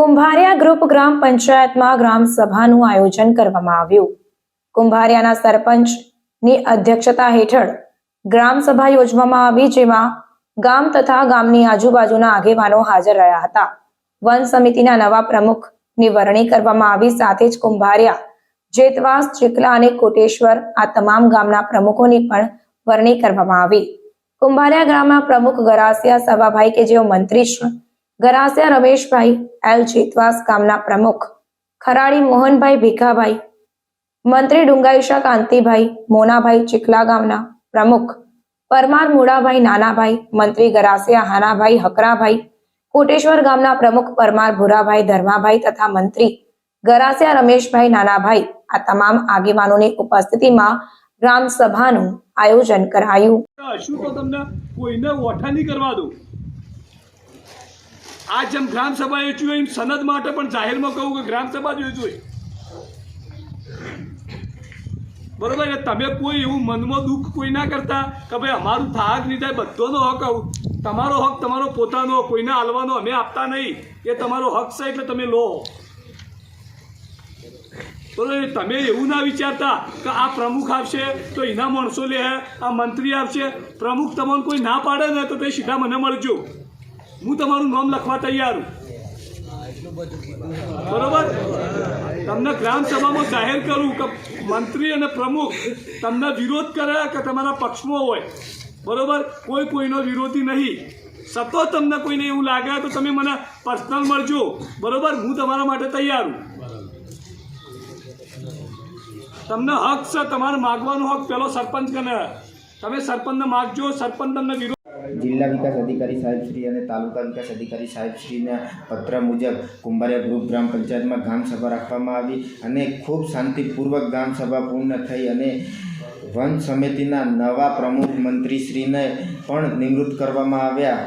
Kumbhariya group ગ્રામ પંચાયતમાં ગ્રામ સભાનું આયોજન કરવામાં આવ્યું. કુંભારિયાના સરપંચની અધ્યક્ષતા હેઠળ ગ્રામ સભા યોજવામાં આવી જેમાં ગામ તથા ગામની આજુબાજુના આગેવાનો હાજર રહ્યા હતા. વન સમિતિના નવા પ્રમુખની વરણી કરવામાં આવી સાથે જ કુંભારિયા, જેતવાસ ચીકલા અને કોટેશ્વર આ તમામ ગામના પ્રમુખોની પણ વરણી કરવામાં આવી. કુંભારિયા ગ્રામના પ્રમુખ ગરાસિયા સભાભાઈ કે જેઓ મંત્રી ગરાસિયા રમેશભાઈ, એલ જીતવાસ ગામના પ્રમુખ, ખરાડી મોહનભાઈ ભીખાભાઈ, મંત્રી ડુંગાઈશા કાંતિભાઈ, મોનાભાઈ ચીકલા ગામના પ્રમુખ, પરમાર મુડાભાઈ નાનાભાઈ, મંત્રી ગરાસિયા હાનાભાઈ હકરાભાઈ, કોટેશ્વર ગામના પ્રમુખ પરમાર ભુરાભાઈ ધર્માભાઈ તથા મંત્રી ગરાસિયા રમેશભાઈ નાનાભાઈ આ તમામ આગેવાનોની ઉપસ્થિતિમાં ગ્રામ સભાનું આયોજન કરાયું. શું તો તમને? કોઈને ઓઠા નહીં કરવા દઉં. આ જેમ ગ્રામ સભા યોજ્યું એમ સનદ માટે પણ જાહેરમાં કહું કે ગ્રામ સભા જ યોજવું બરોબર, એટલે તમે કોઈ એવું મનમાં દુઃખ કોઈ ના કરતા કે ભાઈ અમારું થાક નહીં થાય, બધોનો હક તમારો હક તમારો પોતાનો, કોઈને હાલવાનો અમે આપતા નહીં. એ તમારો હક છે એટલે તમે લો? તમે એવું ના વિચારતા કે આ પ્રમુખ આવશે તો એના માણસો લે આ મંત્રી આવશે પ્રમુખ તમને કોઈ ના પાડે ને તો તે સીધા મને મળજો. હું તમારું નામ લખવા તૈયાર બરોબર? તમને ગ્રામ સભામાં જાહેર કરું કે મંત્રી અને પ્રમુખ તમને વિરોધ કરે કે તમારા પક્ષમાં હોય. બરોબર? કોઈ કોઈનો વિરોધી નહીં. સતત તમને કોઈને એવું લાગે તો તમે મને પર્સનલ મળજો. બરોબર? હું તમારા માટે તૈયાર છું તમને હક છે, તમારે માગવાનો હક પેલો સરપંચ કને તમે સરપંચને માગજો સરપંચ તમને જિલ્લા વિકાસ અધિકારી સાહેબશ્રી અને તાલુકા વિકાસ અધિકારી સાહેબશ્રીના પત્ર મુજબ કુંભારિયા ગ્રુપ ગ્રામ પંચાયતમાં ગ્રામસભા રાખવામાં આવી અને ખૂબ શાંતિપૂર્વક ગ્રામસભા પૂર્ણ થઈ અને વન સમિતિના નવા પ્રમુખ મંત્રીશ્રીને પણ નિવૃત્ત કરવામાં આવ્યા.